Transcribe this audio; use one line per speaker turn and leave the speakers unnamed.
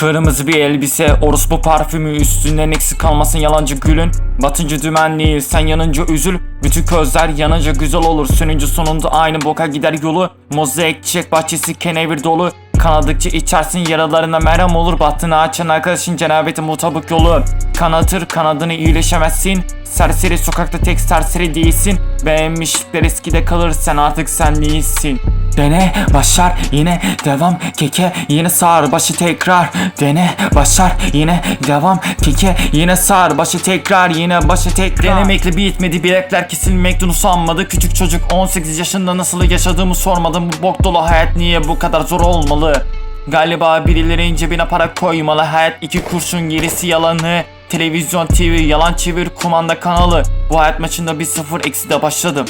Kırmızı bir elbise, orospu parfümü üstünden eksik kalmasın yalancı gülün. Batınca dümenli, sen yanınca üzül. Bütün közler yanınca güzel olur. Sönünce sonunda aynı boka gider yolu. Mozaik çiçek bahçesi kenevir dolu. Kanadıkça içersin yaralarına merhem olur. Bahtını açan arkadaşın cenabeti mutabık yolu. Kanatır kanadını iyileşemezsin. Serseri sokakta tek serseri değilsin. Beğenmişlikler eskide kalır sen artık sen değilsin. Dene başar yine devam keke yine sağır başı tekrar. Dene başar yine devam keke yine sağır başı tekrar yine başı tekrar. Denemekle bitmedi bilekler kesilmekten usanmadı. Küçük çocuk 18 yaşında nasıl yaşadığımı sormadım. Bu bok dolu hayat niye bu kadar zor olmalı? Galiba birilerinin cebine para koymalı. Hayat iki kurşun gerisi yalanı. Televizyon TV yalan çevir kumanda kanalı. Bu hayat maçında bir sıfır eksi de başladım